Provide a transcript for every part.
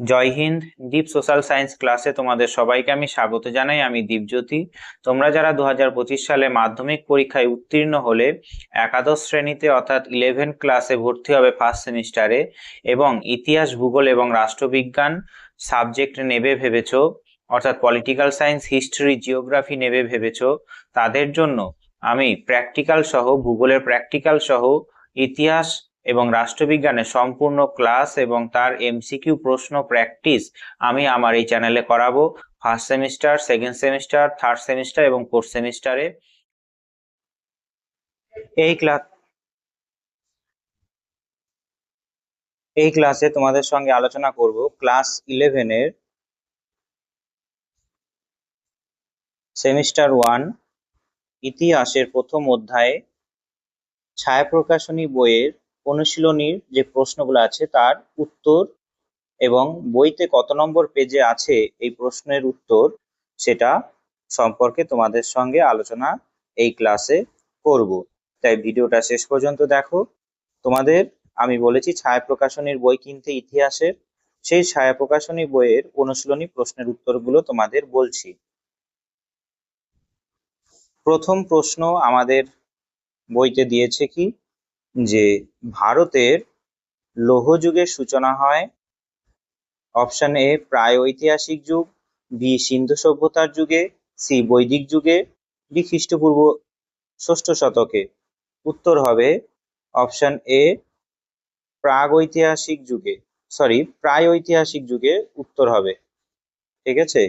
জয় হিন্দ, দীপ social science ক্লাসে তোমাদের সবাইকে আমি স্বাগত জানাই, আমি দীপজ্যোতি। তোমরা যারা দু হাজার পঁচিশ সালে মাধ্যমিক পরীক্ষায় উত্তীর্ণ হলে একাদশ শ্রেণীতে অর্থাৎ ইলেভেন ক্লাসে ভর্তি হবে ফার্স্ট সেমিস্টারে এবং ইতিহাস, ভূগোল এবং রাষ্ট্রবিজ্ঞান সাবজেক্ট নেবে ভেবেছো, অর্থাৎ পলিটিক্যাল সায়েন্স হিস্ট্রি জিওগ্রাফি নেবে ভেবেছ, তাদের জন্য আমি প্র্যাকটিক্যাল সহ, ভূগোলের প্র্যাকটিক্যাল সহ, ইতিহাস এবং রাষ্ট্রবিজ্ঞানে সম্পূর্ণ ক্লাস এবং তার এমসিকিউ প্রশ্ন প্র্যাকটিস আমি আমার এই চ্যানেলে করাবো। First semester second semester third semester এবং ফোর্থ সেমিস্টারে এই ক্লাস এই ক্লাসে তোমাদের সঙ্গে আলোচনা করব ক্লাস ইলেভেনের সেমিস্টার ওয়ান ইতিহাসের প্রথম অধ্যায়ে ছায়া প্রকাশনী বইয়ের অনুশীলনীর যে প্রশ্নগুলো আছে তার উত্তর এবং বইতে কত নম্বর পেজে আছে এই প্রশ্নের উত্তর সেটা সম্পর্কে তোমাদের সঙ্গে আলোচনা এই ক্লাসে করব। তাই ভিডিওটা শেষ পর্যন্ত দেখো। তোমাদের, আমি বলেছি ছায়া প্রকাশনীর বই কিনতে ইতিহাসের, সেই ছায়া প্রকাশনী বইয়ের অনুশীলনী প্রশ্নের উত্তরগুলো তোমাদের বলছি। প্রথম প্রশ্ন আমাদের বইতে দিয়েছে কি? যে ভারতের লৌহ যুগের সূচনা হয় অপশন এ প্রায় ঐতিহাসিক যুগ বি সিন্ধু সভ্যতার যুগে সি বৈদিক যুগে ডি খ্রিস্টপূর্ব ষষ্ঠ শতকে। উত্তর হবে অপশন এ প্রাগ ঐতিহাসিক যুগে। সরি প্রায় ঐতিহাসিক যুগে উত্তর হবে। ঠিক আছে?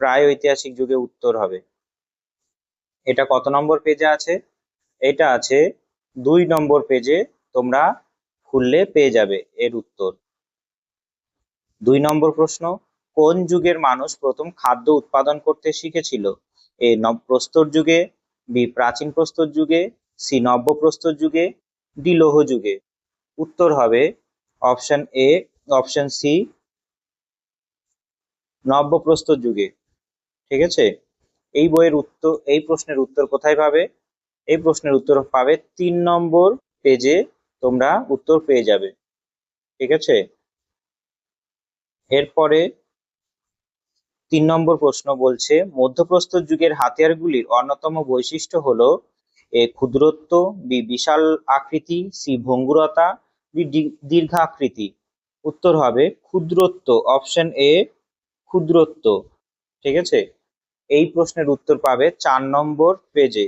প্রায় ঐতিহাসিক যুগে উত্তর হবে। এটা কত নম্বর পেজে আছে? এটা আছে দুই নম্বর পেজে তোমরা খুললে পেয়ে যাবে এর উত্তর। দুই নম্বর প্রশ্ন, কোন যুগের মানুষ প্রথম খাদ্য উৎপাদন করতে শিখেছিল? এ নবপ্রস্তর যুগে, বি প্রাচীন প্রস্তর যুগে, সি নব্য প্রস্তর যুগে, ডি লৌহ যুগে। উত্তর হবে অপশন এ, অপশন সি, নব্য প্রস্তর যুগে। ঠিক আছে? এই বইয়ের উত্তর, এই প্রশ্নের উত্তর কোথায় পাবে? এই প্রশ্নের উত্তর পাবে তিন নম্বর পেজে তোমরা উত্তর পেয়ে যাবে। ঠিক আছে? এরপরে তিন নম্বর প্রশ্ন বলছে মধ্যপ্রস্তর যুগের হাতিয়ারগুলির অন্যতম বৈশিষ্ট্য হলো এ ক্ষুদ্রত্ব, বি বিশাল আকৃতি, সি ভঙ্গুরতা, বি দীর্ঘ আকৃতি উত্তর হবে ক্ষুদ্রত্ব, অপশন এ ক্ষুদ্রত্ব। ঠিক আছে? এই প্রশ্নের উত্তর পাবে চার নম্বর পেজে।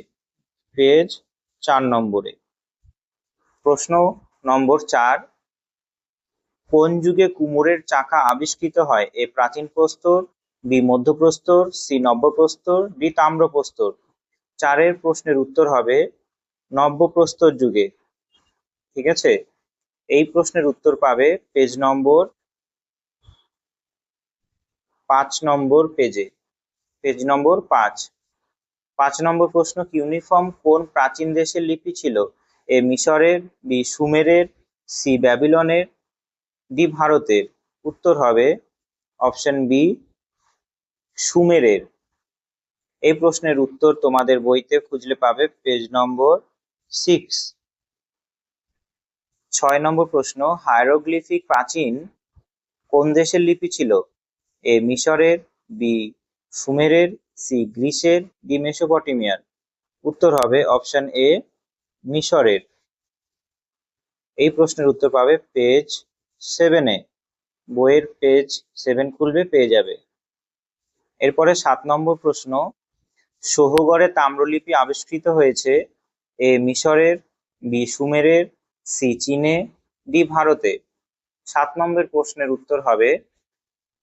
পেজ চার নম্বরে। প্রশ্ন নম্বর চার, কোন যুগে কুমোরের চাকা আবিষ্কৃত হয়? এ প্রাচীন প্রস্তর, বি মধ্যপ্রস্তর, সি নব্যপ্রস্তর, ডি তাম্রপ্রস্তর। চারের প্রশ্নের উত্তর হবে নব্যপ্রস্তর যুগে। ঠিক আছে? এই প্রশ্নের উত্তর পাবে পেজ নম্বর পাঁচ নম্বর পেজে। পেজ নম্বর পাঁচ। পাঁচ নম্বর প্রশ্ন ইউনিফর্ম কোন প্রাচীন দেশের লিপি ছিল? এ মিশরের, বি সুমেরের, সি ব্যাবিলনের, ডি ভারতের। উত্তর হবে অপশন বি, সুমেরের। এই প্রশ্নের উত্তর তোমাদের বইতে খুঁজলে পাবে পেজ নম্বর সিক্স। ছয় নম্বর প্রশ্ন হায়ারোগ্লিফিক প্রাচীন কোন দেশের লিপি ছিল? এ মিশরের, বি সুমেরের সি গ্রিসের ডি মেসোপটেমিয়ার উত্তর হবে অপশন এ, মিশরের। এই প্রশ্নের উত্তর পাবে পেজ সেভেনে বইয়ের পেজ সেভেন খুলবে, পেয়ে যাবে। এরপরে সাত নম্বর প্রশ্ন, সোহগড়ে তাম্রলিপি আবিষ্কৃত হয়েছে এ মিশরের, বি সুমেরের, সি চীনে, ডি ভারতে। সাত নম্বর প্রশ্নের উত্তর হবে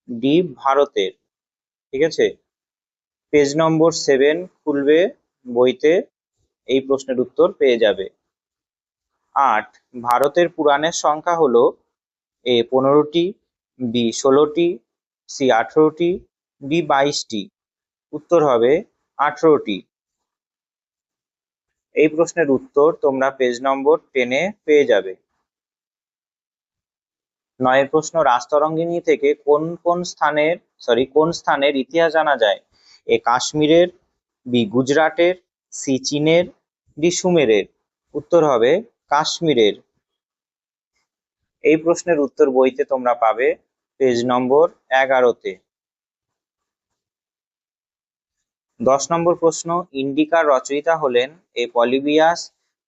ডি ভারতের। ঠিক আছে? পেজ নম্বর সেভেন খুলবে বইতে, এই প্রশ্নের উত্তর পেয়ে যাবে। আট, ভারতের পুরাণের সংখ্যা হলো এ পনেরোটি, বি ষোলোটি, সি আঠেরোটি, ডি বাইশটি। উত্তর হবে আঠেরোটি। এই প্রশ্নের উত্তর তোমরা পেজ নম্বর টেনে পেয়ে যাবে। নয়, প্রশ্ন রাজতরঙ্গিনী থেকে কোন কোন স্থানের সরি কোন স্থানের ইতিহাস জানা যায়? এ কাশ্মীরের, বি গুজরাটের, সি চীনের, ডি সুমেরের। উত্তর হবে কাশ্মীরের। এই প্রশ্নের উত্তর বইতে তোমরা পাবে পেজ নম্বর এগারোতে। দশ নম্বর প্রশ্ন, ইন্ডিকার রচয়িতা হলেন A Polybius,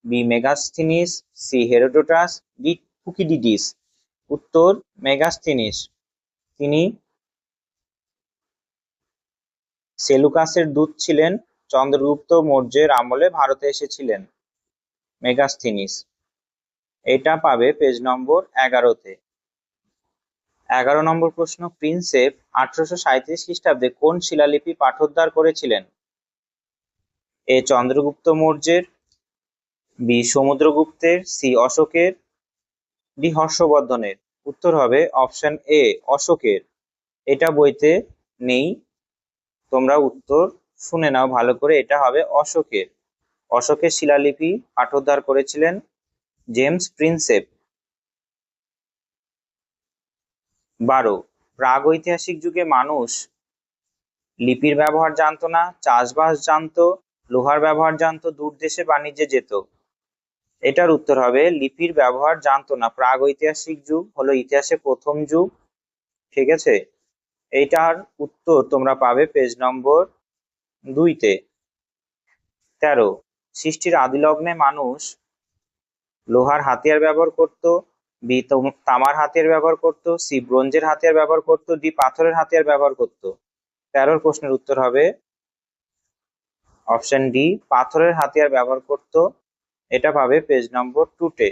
B Megasthenes, C Herodotus, D Thucydides উত্তর মেগাস্থিনিস। তিনি সেলুকাসের দূত ছিলেন চন্দ্রগুপ্ত মৌর্যের আমলে ভারতে এসেছিলেন, মেগাস্থিনিস। এটা পাবে পেজ নম্বর এগারোতে। এগারো নম্বর প্রশ্ন, প্রিন্সেপ আঠারোশো সাঁইত্রিশ খ্রিস্টাব্দে কোন শিলালিপি পাঠোদ্ধার করেছিলেন? এ চন্দ্রগুপ্ত মৌর্যের, বি সমুদ্রগুপ্তের, সি অশোকের, ডি হর্ষবর্ধনের। উত্তর হবে অপশন এ, অশোকের। এটা বইতে নেই। তোমরা উত্তর শুনে নাও, ভালো করে। এটা হবে অশোকের। অশোকের শিলালিপি পাঠোদ্ধার করেছিলেন জেমস প্রিন্সেপ। বারো প্রাগৈতিহাসিক যুগে মানুষ লিপির ব্যবহার জানতো না, চাষবাস জানতো, লোহার ব্যবহার জানতো, দূর দেশে বাণিজ্যে যেত। এটার উত্তর হবে, লিপির ব্যবহার জানতো না। প্রাগৈতিহাসিক যুগ হলো ইতিহাসে প্রথম যুগ, ঠিক আছে? এইটার উত্তর তোমরা পাবে পেজ নম্বর দুইতে তেরো, সৃষ্টির আদিলগ্নে মানুষ লোহার হাতিয়ার ব্যবহার করত, বি তম- তামার হাতিয়ার ব্যবহার করত, সি ব্রোঞ্জের হাতিয়ার ব্যবহার করত, ডি পাথরের হাতিয়ার ব্যবহার করত। তেরোর প্রশ্নের উত্তর হবে অপশন ডি পাথরের হাতিয়ার ব্যবহার করত। এটা পাবে পেজ নম্বর টুতে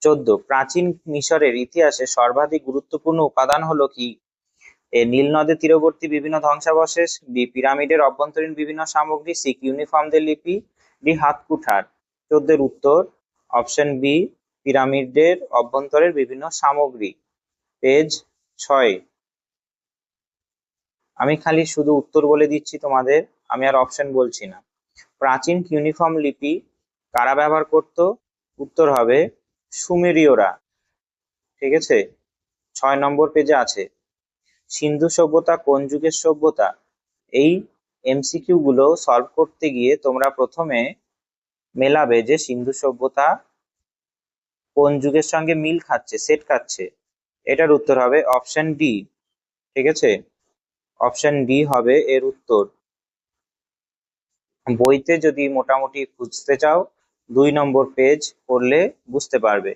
চোদ্দ। প্রাচীন মিশরের ইতিহাসে সর্বাধিক গুরুত্বপূর্ণ উপাদান হলো কি? এ নীল নদের তীরবর্তী বিভিন্ন ধ্বংসাবশেষ, বি পিরামিডের অভ্যন্তরীণ বিভিন্ন সামগ্রী, সি ইউনিফর্মদের লিপি, ডি হাত কুঠার চোদ্দের উত্তর, অপশন বি, পিরামিডের অভ্যন্তরের বিভিন্ন সামগ্রী। পেজ ছয়। আমি খালি শুধু উত্তর বলে দিচ্ছি তোমাদের, আমি আর অপশন বলছি না। প্রাচীন ইউনিফর্ম লিপি কারা ব্যবহার করত? উত্তর হবে সুমেরীয়রা, ঠিক আছে? ছয় নম্বর পেজে আছে, সিন্ধু সভ্যতা কোন যুগের সভ্যতা? এই এমসিকিউ গুলো সলভ করতে গিয়ে তোমরা প্রথমে মেলাবে যে সিন্ধু সভ্যতা কোন যুগের সঙ্গে মিল খাচ্ছে সেট খাচ্ছে। এটার উত্তর হবে অপশন ডি ঠিক আছে? অপশন ডি হবে এর উত্তর। বইতে যদি মোটামুটি খুঁজতে চাও দুই নম্বর পেজ পড়লে বুঝতে পারবে।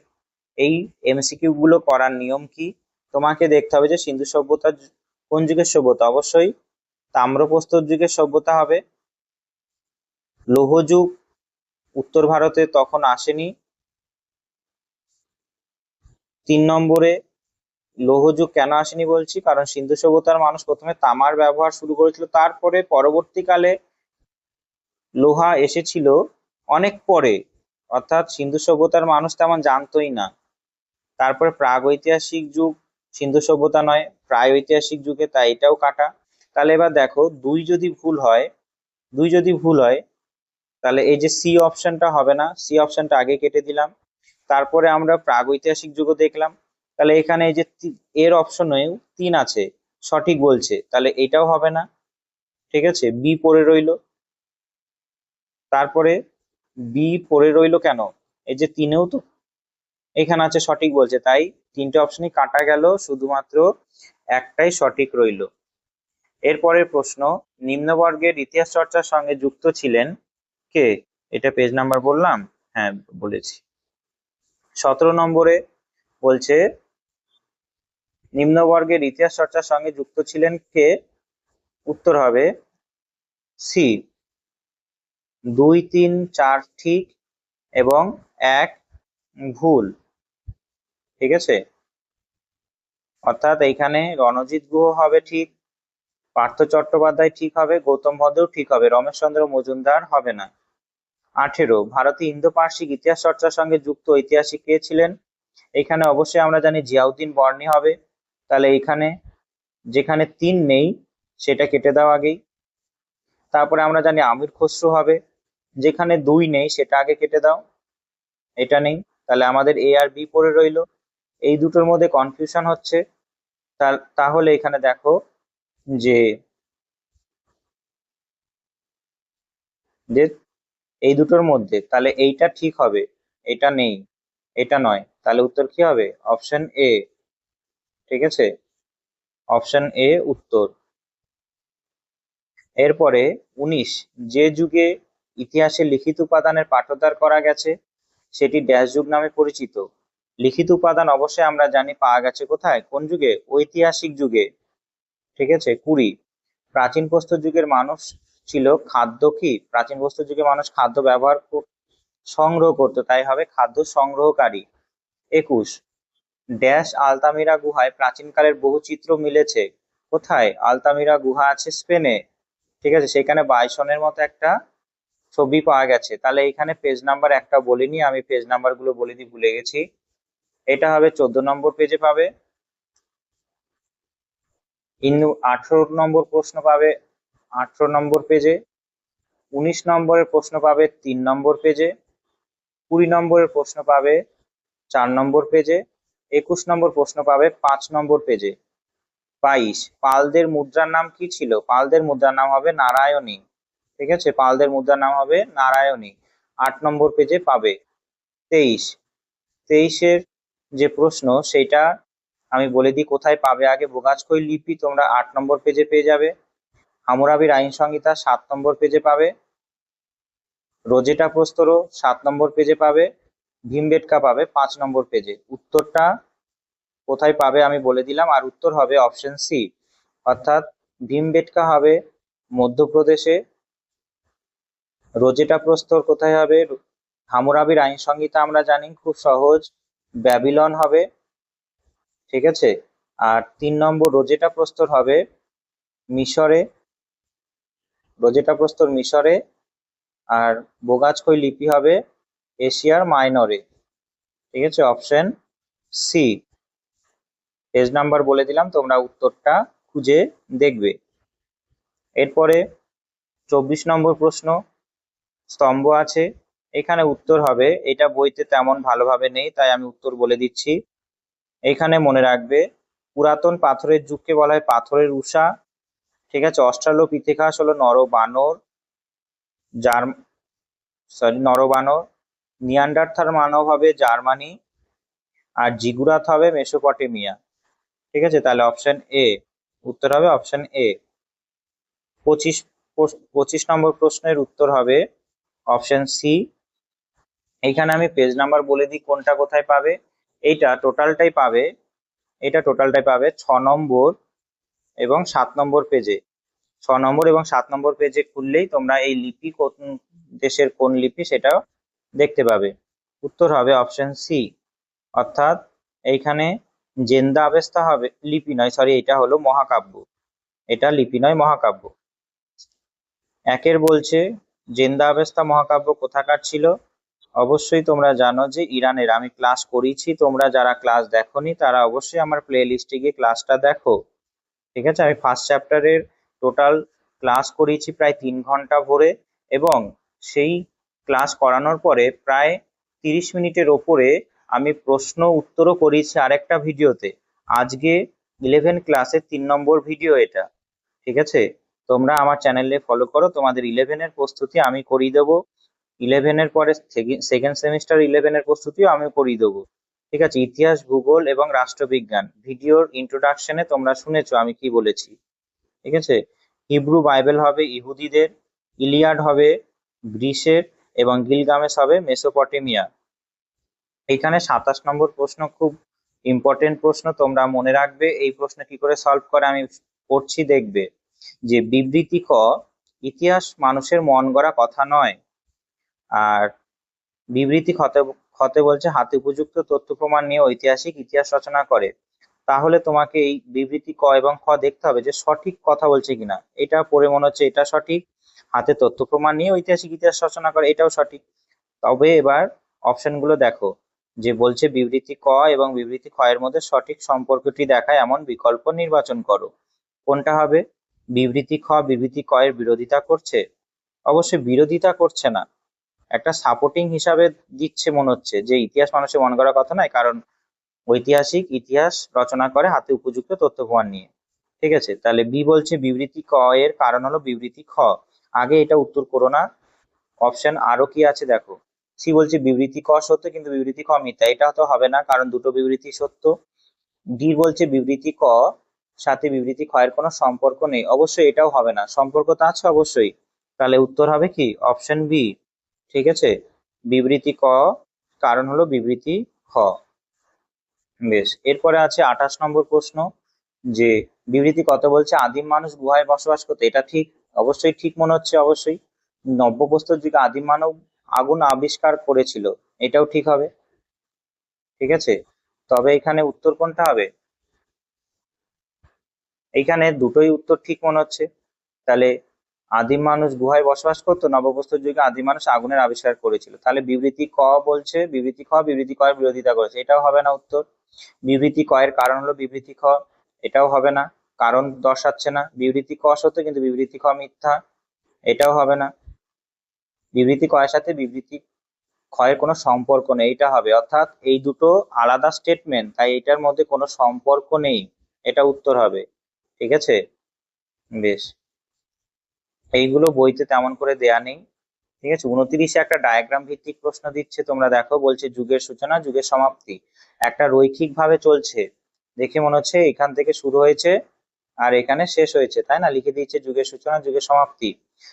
এই এমসিকিউ গুলো করার নিয়ম কি? তোমাকে দেখতে হবে যে সিন্ধু সভ্যতা কোন যুগের সভ্যতা? অবশ্যই তাম্রপ্রস্তর যুগের সভ্যতা হবে। লৌহ যুগ উত্তর ভারতে তখন আসেনি। তিন নম্বরে লৌহ যুগ কেন আসেনি বলছি? কারণ সিন্ধু সভ্যতার মানুষ প্রথমে তামার ব্যবহার শুরু করেছিল, তারপরে পরবর্তীকালে লোহা এসেছিল। অনেক পরে, অর্থাৎ সিন্ধু সভ্যতার মানুষ তেমন জানতোই না। তারপরে প্রাগৈতিহাসিক যুগ, সিন্ধু সভ্যতা নয় প্রায় ঐতিহাসিক যুগে তাই এটাও কাটা। তাহলে এবার দেখো, দুই যদি ভুল হয়, দুই যদি ভুল হয়, তাহলে এই যে সি অপশনটা হবে না, সি অপশনটা আগে কেটে দিলাম। তারপরে আমরা প্রাগৈতিহাসিক যুগও দেখলাম। তাহলে এখানে এই যে এর অপশনেও তিন আছে, সঠিক বলছে। তাহলে এটাও হবে না। ঠিক আছে? বি পড়ে রইল। তারপরে বি পড়ে রইল কেন? এই যে তিনেও তো। এখানে আছে সঠিক বলছে, তাই তিনটে অপশনই কাটা গেল, শুধুমাত্র একটাই সঠিক রইল। এরপরের প্রশ্ন, নিম্নবর্গের ইতিহাস চর্চার সঙ্গে যুক্ত ছিলেন কে? এটা পেজ নাম্বার বললাম? হ্যাঁ বলেছি। সতেরো নম্বরে বলছে, নিম্নবর্গের ইতিহাস চর্চার সঙ্গে যুক্ত ছিলেন কে? উত্তর হবে সি দুই, তিন, চার ঠিক এবং এক ভুল। ঠিক আছে? অর্থাৎ এইখানে রণজিৎ গুহ হবে ঠিক, পার্থ চট্টোপাধ্যায় ঠিক হবে, গৌতম ভদ্র ঠিক হবে, রমেশচন্দ্র মজুমদার হবে না। আঠেরো, ভারতীয় ইন্দো পার্শ্বিক ইতিহাস চর্চার সঙ্গে যুক্ত ঐতিহাসিক কে ছিলেন? এখানে অবশ্যই আমরা জানি জিয়াউদ্দিন বর্ণী হবে। তাহলে এখানে যেখানে তিন নেই, সেটা কেটে দাও আগেই। তারপরে আমরা জানি আমির খসরু হবে। যেখানে দুই নেই, সেটা আগে কেটে দাও। এটা নেই। তাহলে আমাদের এ আর বি পড়ে রইল। এই দুটোর মধ্যে কনফিউশন হচ্ছে। তাহলে এখানে দেখো যে যে এই দুটোর মধ্যে, তাহলে এইটা ঠিক হবে, এটা নেই, এটা নয়। তাহলে উত্তর কি হবে? অপশন এ ঠিক আছে? অপশন এ উত্তর। এরপরে উনিশ, যে যুগে ইতিহাসে লিখিত উপাদানের পাঠোদ্ধার করা গেছে। সেটি ড্যাশ যুগ নামে পরিচিত। লিখিত উপাদান অবশ্যই আমরা জানি পাওয়া গেছে কোথায়? কোন যুগে? ঐতিহাসিক যুগে। ঠিক আছে? কুড়ি। প্রাচীন প্রস্তর যুগের মানুষ ছিল খাদ্য কি? প্রাচীন প্রস্তর যুগে মানুষ খাদ্য ব্যবহার সংগ্রহ করতো, তাই হবে খাদ্য সংগ্রহকারী। একুশ। ড্যাশ আলতামিরা গুহায় প্রাচীনকালের বহু চিত্র মিলেছে। কোথায়? আলতামিরা গুহা আছে স্পেনে। ঠিক আছে? সেখানে বাইসনের মতো একটা ছবি পাওয়া গেছে। তাহলে এখানে পেজ নাম্বার একটা বলিনি আমি পেজ নাম্বারগুলো বলে দিই, ভুলে গেছি। এটা হবে চোদ্দ নম্বর পেজে পাবে। ইন্নু আঠারো নম্বর প্রশ্ন পাবে, আঠারো নম্বর পেজে উনিশ নম্বরের প্রশ্ন পাবে, তিন নম্বর পেজে কুড়ি নম্বরের প্রশ্ন পাবে, চার নম্বর পেজে একুশ নম্বর প্রশ্ন পাবে, পাঁচ নম্বর পেজে বাইশ, পালদের মুদ্রার নাম কি ছিল? পালদের মুদ্রার নাম হবে নারায়ণী। ঠিক আছে? পালদের মুদ্রার নাম হবে নারায়ণী। আট নম্বর পেজে পাবে। তেইশ। তেইশের যে প্রশ্ন সেটা আমি বলে দিই, কোথায় পাবে? আগে বোগাজখই লিপি তোমরা আট নম্বর পেজে পেয়ে যাবে। হামুরাবির আইন সংহিতা সাত নম্বর পেজে পাবে। রোজেটা প্রস্তরও সাত নম্বর পেজে পাবে। ভীমবেটকা পাবে পাঁচ নম্বর পেজে। উত্তরটা কোথায় পাবে আমি বলে দিলাম, আর উত্তর হবে অপশন সি। অর্থাৎ ভীমবেটকা হবে মধ্যপ্রদেশে রোজেটা প্রস্তর কোথায় হবে? হামুরাবির আইন সংহিতা আমরা জানি, খুব সহজ। ব্যাবিলন হবে, ঠিক আছে? আর তিন নম্বর, রোজেটা প্রস্তর হবে মিশরে। রোজেটা প্রস্তর মিশরে। আর বোগাজখই লিপি হবে? এশিয়ার মাইনরে। ঠিক আছে? Option C. পেজ নাম্বার বলে দিলাম, তোমরা উত্তরটা খুঁজে দেখবে। এরপরে চব্বিশ নম্বর প্রশ্ন। স্তম্ভ আছে। এখানে উত্তর হবে। এটা বইতে তেমন ভালোভাবে নেই, তাই আমি উত্তর বলে দিচ্ছি। এখানে মনে রাখবে, পুরাতন পাথরের যুগকে বলা হয় পাথরের উষা। ঠিক আছে অস্ট্রালোপিথেকাস হলো নরবানর জার্ম সরি নরবানর। নিয়ান্ডারথার মানব হবে জার্মানি, আর জিগুরাত হবে মেসোপটেমিয়া। ঠিক আছে, তাহলে অপশন এ উত্তর হবে অপশন এ পঁচিশ পঁচিশ নম্বর প্রশ্নের উত্তর হবে অপশন সি এইখানে আমি পেজ নাম্বার বলে দিই কোনটা কোথায় পাবে। এইটা টোটালটাই পাবে। এটা টোটালটাই পাবে ছ নম্বর এবং সাত নম্বর পেজে ছ নম্বর এবং সাত নম্বর পেজে খুললেই তোমরা এই লিপি কোন দেশের কোন লিপি সেটা দেখতে পাবে। উত্তর হবে অপশন সি অর্থাৎ এইখানে জেন্দা আবেস্তা হবে, লিপি নয় সরি এটা হলো মহাকাব্য। এটা লিপি নয়, মহাকাব্য। একের বলছে জেন্দা আবেস্তা মহাকাব্য কোথাকার ছিল? অবশ্যই তোমরা জানো যে ইরানের, আমি ক্লাস করিয়েছি, তোমরা যারা ক্লাস দেখোনি, তারা অবশ্যই আমার প্লে লিস্টে গিয়ে ক্লাসটা দেখো। ঠিক আছে? আমি ফার্স্ট চ্যাপ্টারের টোটাল ক্লাস করিয়েছি প্রায় তিন ঘণ্টা ভরে এবং সেই ক্লাস করানোর পরে প্রায় তিরিশ মিনিটের ওপরে আমি প্রশ্ন উত্তরও করিয়েছি আরেকটা ভিডিওতে। আজকে ইলেভেন ক্লাসের তিন নম্বর ভিডিও এটা। ঠিক আছে? তোমরা আমার চ্যানেলে ফলো করো। তোমাদের ইলেভেনের প্রস্তুতি আমি করিয়ে দেবো। ইলেভেনের পরে সেকেন্ড সেমিস্টার ইলেভেনের প্রস্তুতিও আমি করিয়ে দেবো। ঠিক আছে? ইতিহাস, ভূগোল এবং রাষ্ট্রবিজ্ঞান। ভিডিওর ইন্ট্রোডাকশনে তোমরা শুনেছো আমি কি বলেছি। ঠিক আছে? হিব্রু বাইবেল হবে ইহুদিদের, ইলিয়াড হবে গ্রিসের এবং গিলগামেশ হবে মেসোপটেমিয়া। এখানে সাতাশ নম্বর প্রশ্ন, খুব ইম্পর্টেন্ট প্রশ্ন, তোমরা মনে রাখবে। এই প্রশ্ন কি করে সলভ করে আমি করছি দেখবে। যে বিবৃতি ক, ইতিহাস মানুষের মন গড়া কথা নয়। আর বিবৃতি ক্ষতে ক্ষতে বলছে, হাতে উপযুক্ত তথ্য প্রমাণ নিয়ে ঐতিহাসিক ইতিহাস রচনা করে। তাহলে তোমাকে এই বিবৃতি ক এবং খ দেখতে হবে যে সঠিক কথা বলছে কিনা। এটা পড়ে মনে হচ্ছে এটা সঠিক। হাতে তথ্য প্রমাণ নিয়ে ঐতিহাসিক ইতিহাস রচনা করে, এটাও সঠিক। তবে এবার অপশনগুলো দেখো, যে বলছে বিবৃতি ক এবং বিবৃতি খ এর মধ্যে সঠিক সম্পর্কটি দেখায় এমন বিকল্প নির্বাচন করো। কোনটা হবে? বিবৃতি খ, বিবৃতি ক এর বিরোধিতা করছে? অবশ্যই বিরোধিতা করছে না। একটা সাপোর্টিং হিসাবে দিচ্ছে মনে হচ্ছে যে ইতিহাস মানুষের মনে করার কথা নয়, কারণ ঐতিহাসিক ইতিহাস রচনা করে হাতে উপযুক্ত তথ্য প্রমাণ নিয়ে। ঠিক আছে? তাহলে বি বলছে বিবৃতি ক এর কারণ হলো বিবৃতি খ। আগে এটা উত্তর করো না। অপশন আরও কি আছে দেখো। সি বলছে বিবৃতি ক সত্য কিন্তু বিবৃতি ক মিথ্যা। এটা তো হবে না, কারণ দুটো বিবৃতি সত্য। ডি বলছে বিবৃতি ক সাথে বিবৃতি এর কোনো সম্পর্ক নেই। অবশ্যই এটাও হবে না। সম্পর্ক তো আছে অবশ্যই। তাহলে উত্তর হবে কি? Option B. ঠিক আছে? বিবৃতি ক। কারণ হলো বিবৃতি খ। বেশ। এরপরে আছে আঠাশ নম্বর প্রশ্ন, যে বিবৃতি কত বলছে? আদিম মানুষ গুহায় বসবাস করতে। এটা ঠিক? অবশ্যই ঠিক মনে হচ্ছে, অবশ্যই। নব্যপ্রস্তর যুগে আদিম মানব আগুন আবিষ্কার করেছিল। এটাও ঠিক হবে। ঠিক আছে? তবে এখানে উত্তর কোনটা হবে? এইখানে দুটোই উত্তর ঠিক মনে হচ্ছে। তাহলে আদিম মানুষ গুহায় বসবাস করতো নবপ্রস্তর যুগে আদিম মানুষ আগুনের আবিষ্কার করেছিল। তাহলে বিবৃতি ক বলছে, বিবৃতি খ, বিবৃতি ক এর বিরোধিতা করেছে। এটাও হবে না উত্তর। বিবৃতি কয়ের কারণ হলো বিবৃতি খ, এটাও হবে না। কারণ দর্শাচ্ছে না। বিবৃতি ক সত্য, কিন্তু বিবৃতি খ মিথ্যা, এটাও হবে না। বিবৃতি ক এর সাথে বিবৃতি ক্ষয়ের কোনো সম্পর্ক নেই, এটা হবে। অর্থাৎ এই দুটো আলাদা স্টেটমেন্ট তাই এটার মধ্যে কোনো সম্পর্ক নেই। এটা উত্তর হবে। ঠিক আছে? বেশ। এইগুলো বইতে তেমন করে দেয়া নেই। ঠিক আছে? উনত্রিশে একটা ডায়াগ্রাম ভিত্তিক প্রশ্ন দিচ্ছে, তোমরা দেখো, বলছে যুগের সূচনা, যুগের সমাপ্তি। একটা রৈখিক ভাবে চলছে। দেখে মনে হচ্ছে এখান থেকে শুরু হয়েছে আর এখানে শেষ হয়েছে, তাই না? লিখে দিয়েছে যুগের সূচনা, যুগের সমাপ্তি।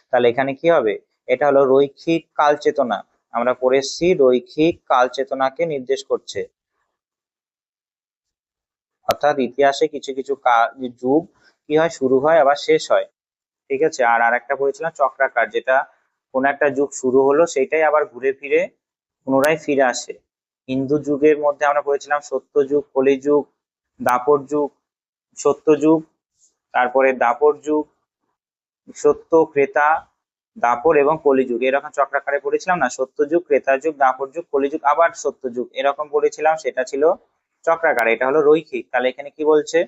তাহলে এখানে কি হবে? এটা হলো রৈখিক কাল চেতনা আমরা পড়ে এসছি, রৈখিক কাল চেতনাকে নির্দেশ করছে। অর্থাৎ ইতিহাসে কিছু কিছু যুগ কি হয়, শুরু হয়, আবার শেষ হয়। ঠিক আছে? আর আরেকটা পড়েছিলাম চক্রাকার, যেটা কোন একটা যুগ শুরু হলো সেটাই আবার ঘুরে ফিরে পুনরায় ফিরে আসে। হিন্দু যুগের মধ্যে আমরা পড়েছিলাম সত্য যুগ, কলি যুগ, দাপর যুগ, সত্য যুগ, তারপরে দাপর যুগ, সত্য, ক্রেতা, দাপর এবং কলিযুগ এরকম চক্রাকারে পড়েছিলাম না? সত্য যুগ, ক্রেতা যুগ, দাপর যুগ কলিযুগ আবার সত্য যুগ। এরকম পড়েছিলাম, সেটা ছিল চক্রাকার, এটা হলো রৈখিক। তাহলে এখানে কি বলছে?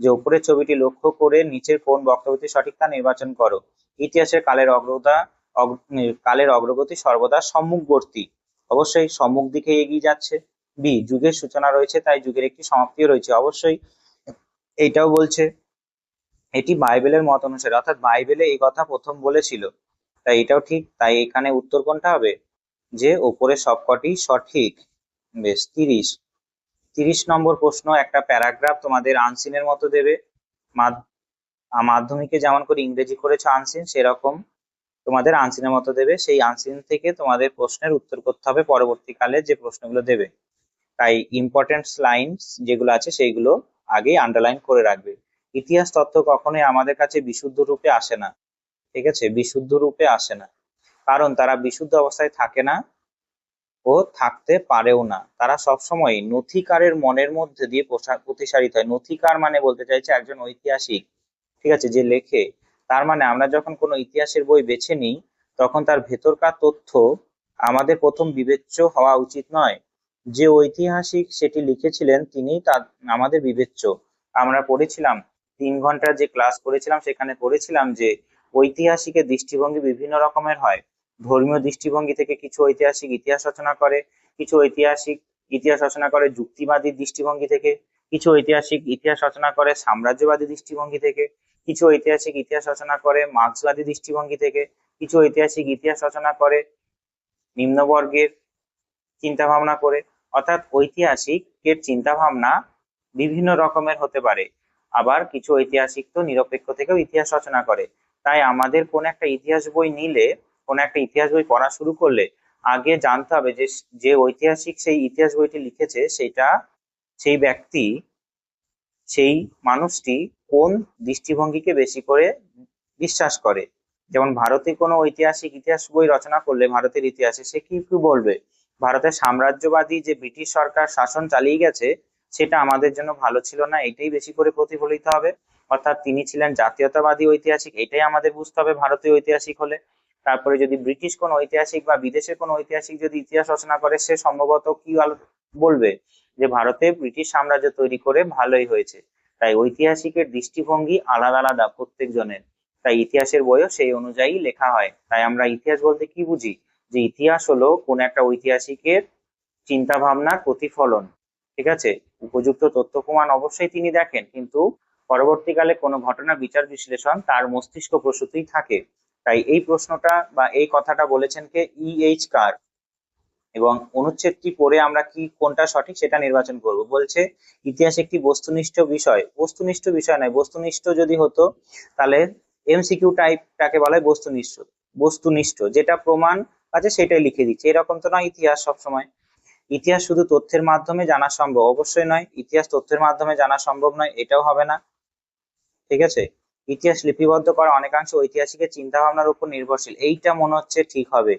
যে উপরের ছবিটি লক্ষ্য করে নিচের কোন বক্তব্যটি সঠিক তা নির্বাচন করো। ইতিহাসের কালের অগ্রতা কালের অগ্রগতি সর্বদা সম্মুখবর্তী। অবশ্যই সম্মুখ দিকে এগিয়ে যাচ্ছে। বি যুগের সূচনা রয়েছে, তাই যুগের একটি সমাপ্তিও রয়েছে। অবশ্যই এইটাও বলছে। এটি বাইবেলের মত অনুসারে, অর্থাৎ বাইবেলে এই কথা প্রথম বলেছিল। তাই এটাও ঠিক। তাই এখানে উত্তর কোনটা হবে? যে ওপরে সবকটি সঠিক, বেশ, তিরিশ। তিরিশ নম্বর প্রশ্ন, একটা প্যারাগ্রাফ তোমাদের আনসিনের মতো দেবে। মাধ্যমিকে যেমন করে ইংরেজি করেছ আনসিন সেরকম তোমাদের আনসিনের মতো দেবে। সেই আনসিন থেকে তোমাদের প্রশ্নের উত্তর করতে হবে পরবর্তীকালে যে প্রশ্নগুলো দেবে। তাই ইম্পর্টেন্ট লাইনস যেগুলো আছে সেইগুলো আগে আন্ডারলাইন করে রাখবে। ইতিহাস তত্ত্ব কখনোই আমাদের কাছে বিশুদ্ধ রূপে আসে না, ঠিক আছে? বিশুদ্ধ রূপে আসে না। কারণ তারা বিশুদ্ধ অবস্থায় থাকে না। ও থাকতে পারেও না। তারা সবসময় নথিকারের মনের মধ্যে দিয়ে প্রতিসারিত হয়। নথিকার মানে বলতে চাইছে একজন ঐতিহাসিক, ঠিক আছে, যে লেখে। তার মানে আমরা যখন কোনো ইতিহাসের বই বেছে নিই, তখন তার ভেতরকার তথ্য আমাদের প্রথম বিবেচ্য হওয়া উচিত নয়। যে ঐতিহাসিক সেটি লিখেছিলেন তিনি তার, আমাদের বিবেচ্য। আমরা পড়েছিলাম, তিন ঘণ্টার যে ক্লাস করেছিলাম, সেখানে পড়েছিলাম যে ঐতিহাসিকের দৃষ্টিভঙ্গি বিভিন্ন রকমের হয়। ধর্মীয় দৃষ্টিভঙ্গি থেকে কিছু ঐতিহাসিক ইতিহাস রচনা করে, কিছু ঐতিহাসিক ইতিহাস রচনা করে যুক্তিবাদী দৃষ্টিভঙ্গি থেকে, কিছু ঐতিহাসিক ইতিহাস রচনা করে সাম্রাজ্যবাদী দৃষ্টিভঙ্গি থেকে, কিছু ঐতিহাসিক ইতিহাস রচনা করে মার্ক্সবাদী দৃষ্টিভঙ্গি থেকে, কিছু ঐতিহাসিক ইতিহাস রচনা করে নিম্নবর্গের চিন্তা ভাবনা করে। অর্থাৎ ঐতিহাসিকের চিন্তা ভাবনা বিভিন্ন রকমের হতে পারে। আবার কিছু ঐতিহাসিক তো নিরপেক্ষ থেকেও ইতিহাস রচনা করে। তাই আমাদের কোন একটা ইতিহাস বই নিলে কোন একটা ইতিহাস বই পড়া শুরু করলে আগে জানতে হবে যে যে ঐতিহাসিক সেই ইতিহাস বইটি লিখেছে সেটা সেই ব্যক্তি, সেই মানুষটি কোন দৃষ্টিভঙ্গিকে বেশি করে বিশ্বাস করে? যেমন ভারতে কোনো ঐতিহাসিক ইতিহাস বই রচনা করলে ভারতের ইতিহাসে সে কি কি বলবে? ভারতের সাম্রাজ্যবাদী যে ব্রিটিশ সরকার শাসন চালিয়ে গেছে, সেটা আমাদের জন্য ভালো ছিল না, এটাই বেশি করে প্রতিফলিত হবে। অর্থাৎ তিনি ছিলেন জাতীয়তাবাদী ঐতিহাসিক, এটাই আমাদের বুঝতে হবে ভারতীয় ঐতিহাসিক হলে। তারপরে যদি ব্রিটিশ কোন ঐতিহাসিক বা বিদেশের কোন ঐতিহাসিক যদি ইতিহাস রচনা করে, সে সম্ভবত কি বলবে? যে ভারতে ব্রিটিশ সাম্রাজ্য তৈরি করে ভালোই হয়েছে। তাই ঐতিহাসিকের দৃষ্টিভঙ্গি আলাদা আলাদা প্রত্যেক জনের তাই ইতিহাসের বইও সেই অনুযায়ী লেখা হয়। তাই আমরা ইতিহাস বলতে কি বুঝি? যে ইতিহাস হলো কোন একটা ঐতিহাসিকের চিন্তা ভাবনার প্রতিফলন। ঠিক আছে? উপযুক্ত তথ্য প্রমাণ অবশ্যই তিনি দেখেন, কিন্তু পরবর্তীকালে কোনো ঘটনা বিচার বিশ্লেষণ তার মস্তিষ্ক প্রসূতিই থাকে। তাই এই প্রশ্নটা বা এই কথাটা বলেছেন কে ই এইচ কার? এবং অনুচ্ছেদটি পড়ে আমরা কি কোনটা সঠিক সেটা নির্বাচন করব। বলছে, ইতিহাস একটি বস্তুনিষ্ঠ বিষয়। বস্তুনিষ্ঠ বিষয় নয়, বস্তুনিষ্ঠ যদি হতো, তাহলে এমসিকিউ টাইপটাকে বলা হয় বস্তুনিষ্ঠ। বস্তুনিষ্ঠ, যেটা প্রমাণ আছে সেটাই লিখে দিচ্ছে। এরকম তো নয় ইতিহাস সবসময়। ইতিহাস শুধু তথ্যের মাধ্যমে জানা সম্ভব, অবশ্যই নয়। ইতিহাস তথ্যের মাধ্যমে জানা সম্ভব নয়, এটাও হবে না। ঠিক আছে? ইতিহাস লিপিবদ্ধ করা অনেকাংশে ঐতিহাসিকের চিন্তা ভাবনার উপর নির্ভরশীল। এইটা মনে হচ্ছে ঠিক হবে।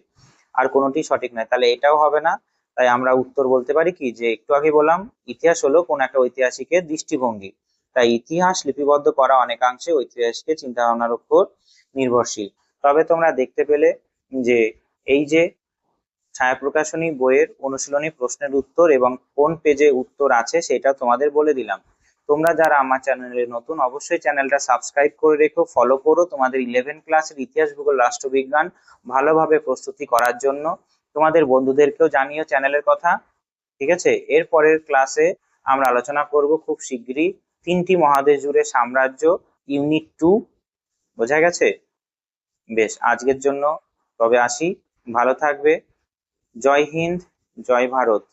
আর কোনোটি সঠিক নয়। তাহলে এটাও হবে না। তাই আমরা উত্তর বলতে পারি কি যে, একটু আগে বললাম, ইতিহাস হলো কোন একটা ঐতিহাসিকের দৃষ্টিভঙ্গি। তাই ইতিহাস লিপিবদ্ধ করা অনেকাংশে ঐতিহাসিকের চিন্তা ভাবনার উপর নির্ভরশীল। তবে তোমরা দেখতে পেলে যে, এই যে ছায়া প্রকাশনী বইয়ের অনুশীলনী প্রশ্নের উত্তর এবং কোন পেজে উত্তর আছে সেটা তোমাদের বলে দিলাম। তোমরা যারা আমার চ্যানেলে নতুন, অবশ্যই চ্যানেলটা সাবস্ক্রাইব করে রেখো ফলো করো তোমাদের ইলেভেন ক্লাসের ইতিহাস ভূগোল, রাষ্ট্রবিজ্ঞান ভালোভাবে প্রস্তুতি করার জন্য। তোমাদের বন্ধুদেরকেও জানিও চ্যানেলের কথা, ঠিক আছে? এর পরের ক্লাসে আমরা আলোচনা করব খুব শিগগিরই তিনটি মহাদেশ জুড়ে সাম্রাজ্য ইউনিট টু বোঝা গেছে? বেশ, আজকের জন্য তবে আসি। ভালো থাকবে। জয় হিন্দ, জয় ভারত।